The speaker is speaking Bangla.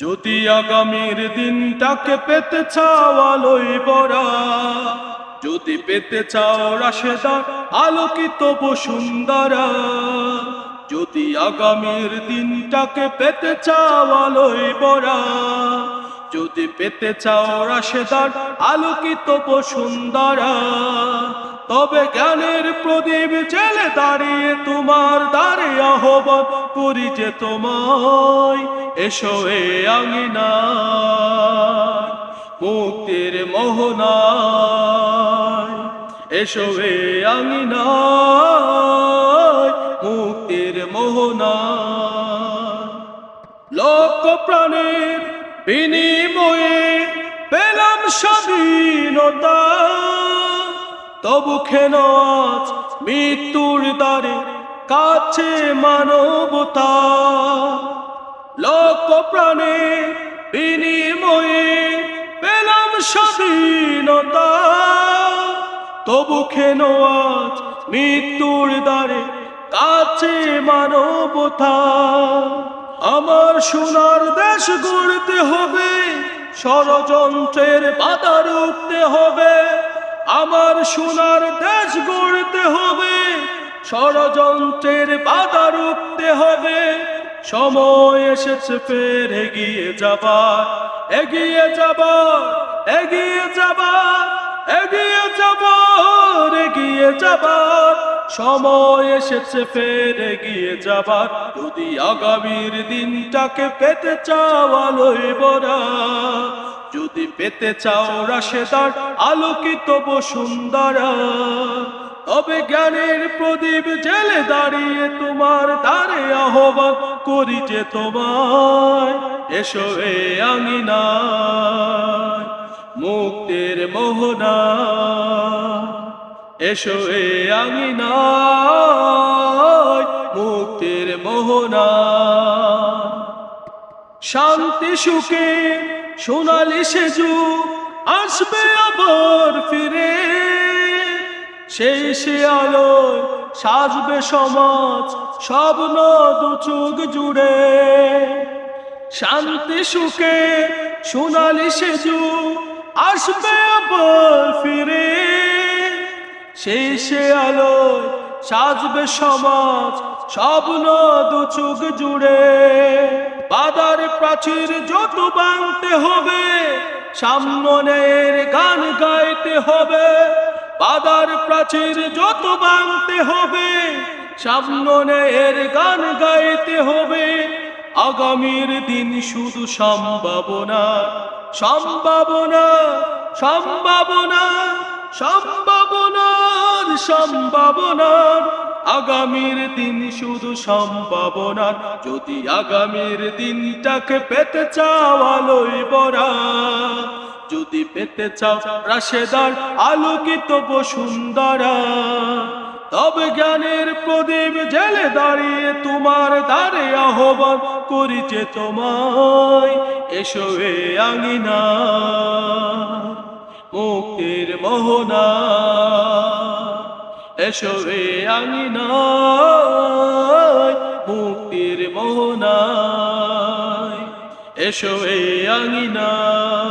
যদি আগামীর দিনটাকে পেতে চাও আলোই বরা যদি পেতে চাও রাশেদার আলোকিত বসুন্ধরা, যদি আগামীর দিনটাকে পেতে চাও আলোই বরা যদি পেতে চাও রাশেদার আলোকিত বসুন্ধরা, তবে জ্ঞানের প্রদীপ জেলে দাঁড়িয়ে তোমার দ্বারে আহ্বান করি যে তোমায় এসো এ আঙিনা মুক্তির মোহনা এসো এ আঙিনা মুক্তির মোহনা লক্ষ প্রাণের বিনিময়ে পেলাম স্বাধীনতা। তবু খেন আজ মৃত্যুর দ্বারে কাছে মানবতা? প্রাণে বিনিময়ে পেলাম স্বাধীনতা। তবু খেন আজ মৃত্যুর দ্বারে কাছে মানবতা? আমার সোনার দেশ গড়তে হবে, ষড়যন্ত্রের পাতা রুখতে হবে। আমার সোনার দেশ গড়তে হবে, ষড়যন্ত্রের পাতা রুখতে হবে। সময় এসেছে ফের এগিয়ে যাবার এগিয়ে যাবার এগিয়ে যাবার এগিয়ে যাবার এগিয়ে যাবার সময় এসেছে ফের এগিয়ে যাবার যদি আগামীর দিনটাকে পেতে চাও আলোয় বরা যদি পেতে চাও রাশেদার আলোকিত বসুন্ধরা, তবে জ্ঞানের প্রদীপ জেলে দাঁড়িয়ে তোমার দ্বারে আহ্বান। করি যে তোমায়, এসো এ আঙিনা মুক্তির মোহনা। এসো এ আঙিনা মুক্তির মোহনা। শান্তি, সুখে সোনালি সেজু আসবে আবার ফিরে। সেই সে আলোয় সাজবে সমাজ সব দু চোখ জুড়ে। শান্তি, সুখে সোনালি সেজু আসবে আবার ফিরে। সেই সে আলোয় সাজবে সমাজ সব দু চোখ জুড়ে। বাদার প্রাচীর যত বাংতে হবে, সামনের গান গাইতে হবে। বাদার প্রাচীর যত বাংতে হবে সামনের গান গাইতে হবে। আগামীর দিন শুধু সম্ভাবনা সম্ভাবনা সম্ভাবনা সম্ভাবনার সম্ভাবনার আগামীর দিন শুধু সম্ভাবনার যদি আগামীর দিনটাকে পেতে চাও আলোয় বরা যদি পেতে চাও রাশেদার আলোকিত বসুন্ধরা। তবে জ্ঞানের প্রদীপ জেলে দাঁড়িয়ে তোমার দ্বারে আহ্বান করি যে তোমায়। এসো এ আঙিনা, মুক্তির মোহনা। এসো এ আঙিনা, মুক্তির মোহনা। এসো এ আঙিনা।